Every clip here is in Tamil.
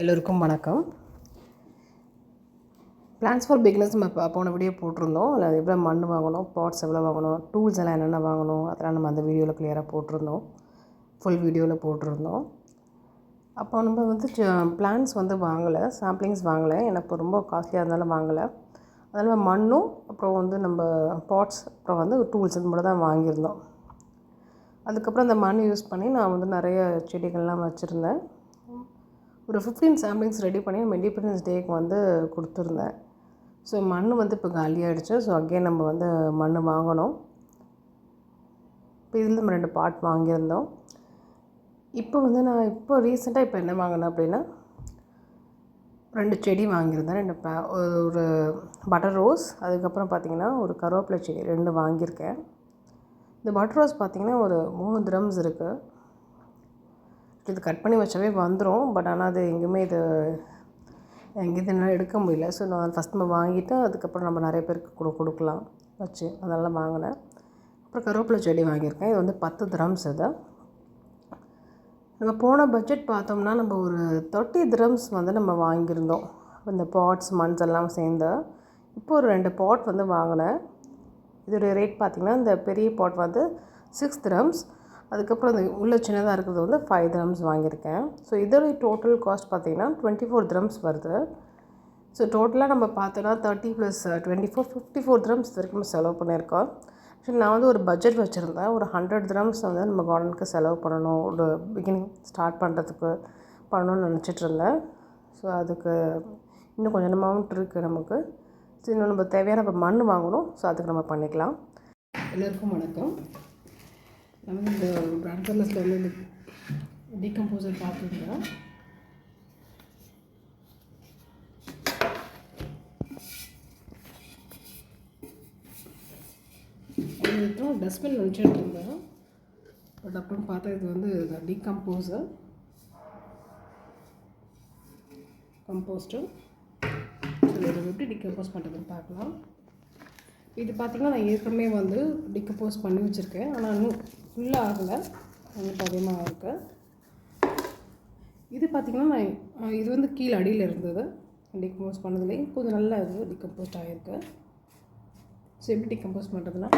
எல்லோருக்கும் வணக்கம். பிளான்ஸ் ஃபார் பிக்னஸ் நம்ம போன வீடியோ போட்டிருந்தோம். அதில் எவ்வளோ மண் வாங்கணும் பாட்ஸ் எவ்வளோ வாங்கணும் டூல்ஸ் எல்லாம் என்னென்ன வாங்கணும் அதெல்லாம் நம்ம அந்த வீடியோவில் கிளியராக போட்டிருந்தோம். ஃபுல் வீடியோவில் போட்டிருந்தோம். அப்போ நம்ம வந்து பிளான்ஸ் வந்து வாங்கலை சாம்பிளிங்ஸ் வாங்கலை. எனக்கு ரொம்ப காஸ்ட்லியாக இருந்தாலும் வாங்கலை. அதனால் மண்ணும் அப்புறம் வந்து நம்ம பாட்ஸ் அப்புறம் வந்து டூல்ஸ் இது மட்டும் தான் வாங்கியிருந்தோம். அதுக்கப்புறம் அந்த மண் யூஸ் பண்ணி நான் வந்து நிறைய செடிகள்லாம் வச்சுருந்தேன். ஒரு ஃபிஃப்டீன் சாம்பிள்ஸ் ரெடி பண்ணி நம்ம இண்டிபெண்டன்ஸ் டேக்கு வந்து கொடுத்துருந்தேன். ஸோ மண் வந்து இப்போ காலியாகிடுச்சு ஸோ அகெயின் நம்ம வந்து மண் வாங்கணும். இப்போ இதில் நம்ம ரெண்டு பாட் வாங்கியிருந்தோம். இப்போ வந்து நான் இப்போ ரீசெண்டாக இப்போ என்ன வாங்கினேன் அப்படின்னா ரெண்டு செடி வாங்கியிருந்தேன். ரெண்டு பே ஒரு பட்டர் ரோஸ் அதுக்கப்புறம் பார்த்திங்கன்னா ஒரு கருவேப்பிலை செடி ரெண்டு வாங்கியிருக்கேன். இந்த பட்டர் ரோஸ் பார்த்திங்கன்னா ஒரு மூணு ட்ரம்ஸ் இருக்குது இது கட் பண்ணி வச்சாவே வந்துடும் பட் ஆனால் அது எங்கேயுமே இது எங்கேயும் என்னால் எடுக்க முடியல. ஸோ நான் ஃபஸ்ட் நம்ம வாங்கிட்டு அதுக்கப்புறம் நம்ம நிறைய பேருக்கு கொடு கொடுக்கலாம். வச்சு அதெல்லாம் வாங்கினேன். அப்புறம் கருவேப்பிலை செடி வாங்கியிருக்கேன். இது வந்து பத்து திரம்ஸ் இது. நம்ம போன பட்ஜெட் பார்த்தோம்னா நம்ம ஒரு தேர்ட்டி திரம்ஸ் வந்து நம்ம வாங்கியிருந்தோம். இந்த பாட்ஸ் மண்ஸ் எல்லாம் சேர்ந்து. இப்போ ஒரு ரெண்டு பாட் வந்து வாங்கினேன். இதோடைய ரேட் பார்த்திங்கன்னா இந்த பெரிய பாட் வந்து சிக்ஸ் திரம்ஸ் அதுக்கப்புறம் இந்த உள்ள சின்னதாக இருக்கிறது வந்து ஃபைவ் திரம்ஸ் வாங்கியிருக்கேன். ஸோ இதோடைய டோட்டல் காஸ்ட் பார்த்திங்கன்னா டுவெண்ட்டி ஃபோர் திரம்ஸ் வருது ஸோ டோட்டலாக நம்ம பார்த்தோன்னா thirty plus twenty four fifty four dirhams வரைக்கும் செலவு பண்ணியிருக்கோம். ஆக்சுவலி நான் வந்து ஒரு பட்ஜெட் வச்சுருந்தேன். ஒரு ஹண்ட்ரட் திரம்ஸ் வந்து நம்ம கார்டனுக்கு செலவு பண்ணணும். ஒரு பிகினிங் ஸ்டார்ட் பண்ணுறதுக்கு பண்ணணும்னு நினச்சிட்டு இருந்தேன். ஸோ அதுக்கு இன்னும் கொஞ்சம் அமௌண்ட் இருக்குது நமக்கு. ஸோ இன்னும் நம்ம தேவையான இப்போ மண் வாங்கணும். ஸோ அதுக்கு நம்ம பண்ணிக்கலாம். எல்லோருக்கும் வணக்கம். நம்ம இந்த பிராண்ட் வந்து இந்த டீகம்போசர் பார்த்துருந்தோம். அதுக்கப்புறம் டஸ்ட்பின் நினச்சிட்டு இருந்தேன் பட் அப்புறம் பார்த்தா இது வந்து டீகம்போசர் கம்போஸ்டர் இதை எப்படி டிகம்போஸ் பண்ணுறதுன்னு பார்க்கலாம். இது பார்த்திங்கன்னா நான் ஏற்கனவே வந்து டிகம்போஸ் பண்ணி வச்சுருக்கேன். ஆனால் இன்னும் ஃபுல்லாக ஆகலை கொஞ்சம் அதிகமாக இருக்குது இது பார்த்திங்கன்னா நான் இது வந்து கீழே அடியில் இருந்தது. டிகம்போஸ் பண்ணதுலேயே கொஞ்சம் நல்லா இது டிகம்போஸ்ட் ஆகிருக்கு ஸோ எப்படி டிகம்போஸ் பண்ணுறதுனா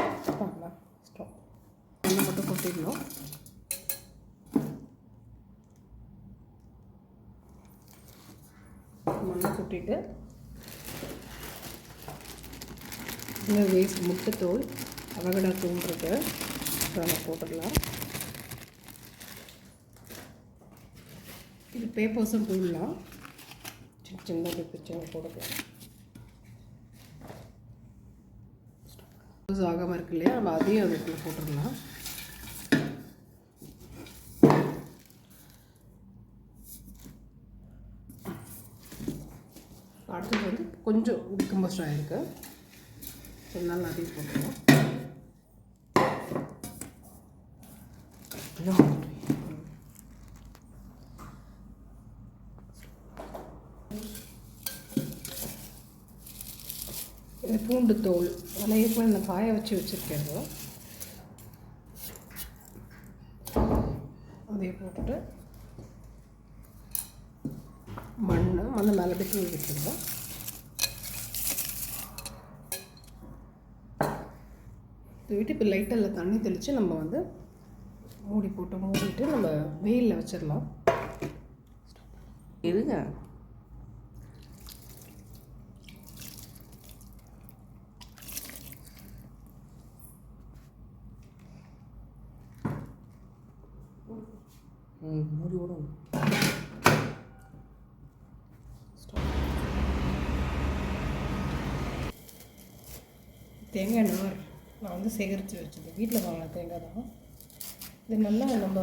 பார்க்கலாம் ஸ்டாப் மண்ணை மட்டும் கொட்டிடணும். மண்ணை கொட்டிட்டு இந்த வேஸ்ட் முட்டைத்தோல் அவகடா தூள் இருக்கு போட்டுடலாம். இது பேப்பர்ஸும் போடலாம் சின்ன சின்ன பிக்சர் போட்டுக்கலாம். யூஸ் ஆகாமல் இருக்கு இல்லையா? நம்ம அதையும் அதுக்குள்ளே போட்டுடலாம். அடுத்தது வந்து கொஞ்சம் டிகம்போஸ்ட் ஆகிருக்கு அதனால அதையும் போட்டுருவோம் இது பூண்டு தோல் அதெல்லாம் இந்த நான் காய வச்சு வச்சுருக்கேன் அதையே போட்டுட்டு மண் மண் மேலே போய் தூவி வச்சுருந்தோம் தூவிட்டு இப்போ லைட்டில் தண்ணி தெளித்து நம்ம வந்து மூடி போட்டு மூடிட்டு நம்ம வெயிலில் வச்சிடலாம் இருங்க. மூடி விடும் தேங்காய் நார் நான் வந்து சேகரித்து வச்சது வீட்டில் வாங்கின தேங்காய் தான். இது நல்லா நம்ம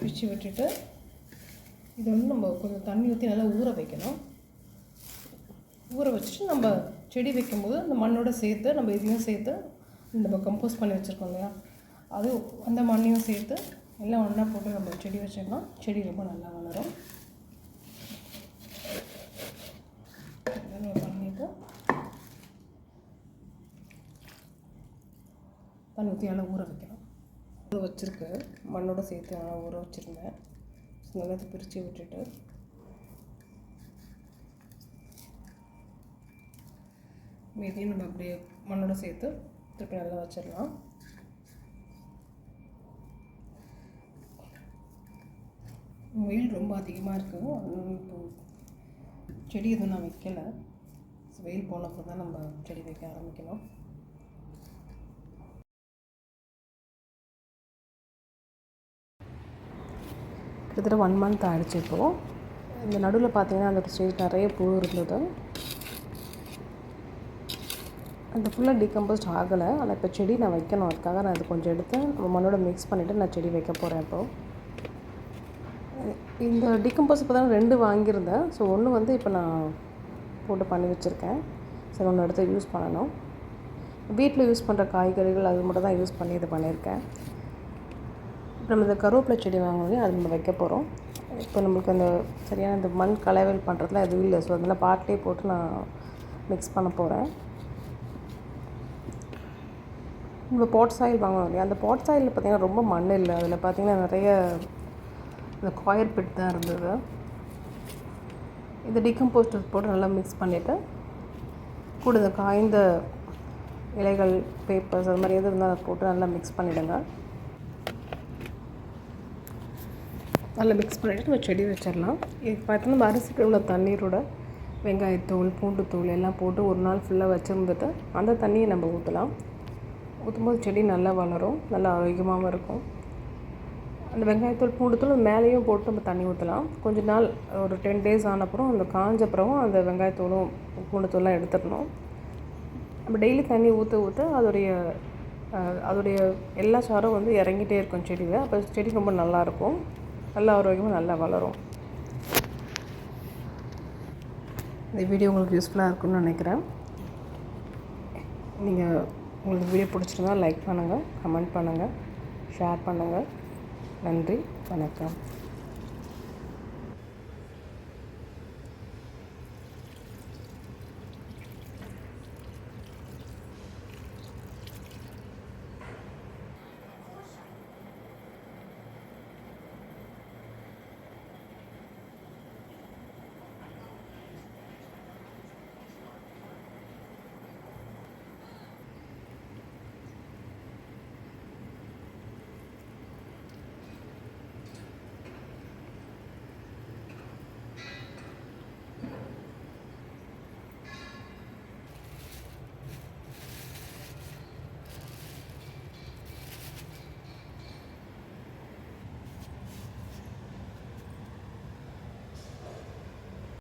பிச்சு விட்டுட்டு இது வந்து நம்ம கொஞ்சம் தண்ணி ஊற்றி நல்லா ஊற வைக்கணும். ஊற வச்சுட்டு நம்ம செடி வைக்கும்போது அந்த மண்ணோட சேர்த்து நம்ம இதையும் சேர்த்து நம்ம கம்போஸ் பண்ணி வச்சுருக்கோம் இல்லையா? அது அந்த மண்ணையும் சேர்த்து எல்லாம் ஒன்றா போட்டு நம்ம செடி வச்சோம்னா செடி ரொம்ப நல்லா வளரும். பண்ணிவிட்டு தண்ணி ஊற்றி நல்லா ஊற வைக்கணும். வச்சுருக்கு. மண்ணோட சேர்த்து நான் ஊற வச்சுருந்தேன். நல்லா அதை பிரித்து விட்டுட்டு. மீதியும் நம்ம அப்படியே மண்ணோட சேர்த்து திருப்பி நல்லா வச்சிடலாம். வெயில் ரொம்ப அதிகமாக இருக்குது இப்போ செடி எதுவும் நான் வைக்கலை. வெயில் போனப்போ தான் நம்ம செடி வைக்க ஆரம்பிக்கணும். கிட்டத்தட்ட ஒன் மந்த் ஆகிடுச்சு இப்போது இந்த நடுவில் பார்த்தீங்கன்னா அந்த ஸ்டேஜ் நிறைய பூ இருந்தது. அந்த ஃபுல்லாக டீகம்போஸ்ட் ஆகலை. ஆனால் இப்போ செடி நான் வைக்கணும். அதுக்காக நான் அது கொஞ்சம் எடுத்து நம்ம மண்ணோட மிக்ஸ் பண்ணிவிட்டு நான் செடி வைக்க போகிறேன் இப்போது இந்த டீகம்போஸ் இப்போ தான் ரெண்டு வாங்கியிருந்தேன். ஸோ ஒன்று வந்து இப்போ நான் போட்டு பண்ணி வச்சுருக்கேன். சரி ஒன்று எடுத்து யூஸ் பண்ணணும். வீட்டில் யூஸ் பண்ணுற காய்கறிகள் அது மட்டும் தான் யூஸ் பண்ணி இது பண்ணியிருக்கேன். நம்ம இந்த கருவேப்பிலை செடி வாங்கினோடனே அது நம்ம வைக்க போகிறோம் இப்போ நம்மளுக்கு அந்த சரியான இந்த மண் கலவல் பண்ணுறதுலாம் எதுவும் இல்லை. ஸோ அதனால் பாட்டிலே போட்டு நான் மிக்ஸ் பண்ண போகிறேன் நம்ம பாட் சாயில் வாங்கணும் இல்லையா? அந்த பாட் சாயில் பார்த்திங்கன்னா ரொம்ப மண் இல்லை. அதில் பார்த்திங்கன்னா நிறைய இந்த காயர் பிட் தான் இருந்தது. இந்த டிகம்போஸ்டர் போட்டு நல்லா மிக்ஸ் பண்ணிவிட்டு கூட இந்த காய்ந்த இலைகள் பேப்பர்ஸ் அது மாதிரி எது இருந்தால் அதை போட்டு நல்லா மிக்ஸ் பண்ணிவிடுங்க நல்லா மிக்ஸ் பண்ணிவிட்டு நம்ம செடி வச்சிடலாம். இது பார்த்தீங்கன்னா நம்ம அரிசி உள்ள தண்ணீரோட வெங்காயத்தூள் பூண்டுத்தூள் எல்லாம் போட்டு ஒரு நாள் ஃபுல்லாக வச்சுருந்துட்டு அந்த தண்ணியை நம்ம ஊற்றலாம் ஊற்றும்போது செடி நல்லா வளரும் நல்லா ஆரோக்கியமாகவும் இருக்கும். அந்த வெங்காயத்தூள் பூண்டுத்தூள் மேலேயும் போட்டு நம்ம தண்ணி ஊற்றலாம் கொஞ்ச நாள் ஒரு டென் டேஸ் ஆனப்புறம் அந்த காஞ்ச அப்புறம் அந்த வெங்காயத்தூளும் பூண்டுத்தூள்லாம் எடுத்துடணும். நம்ம டெய்லி தண்ணி ஊற்ற ஊற்ற அதோடைய அதோடைய எல்லா சாரும் வந்து இறங்கிட்டே இருக்கும் செடியில். அப்போ செடி ரொம்ப நல்லாயிருக்கும் நல்ல ஆரோக்கியமாக நல்லா வளரும். இந்த வீடியோ உங்களுக்கு யூஸ்ஃபுல்லாக இருக்கும்னு நினைக்கிறேன். நீங்கள் உங்களுக்கு வீடியோ பிடிச்சிருந்தா லைக் பண்ணுங்கள் கமெண்ட் பண்ணுங்கள் ஷேர் பண்ணுங்கள் நன்றி வணக்கம்.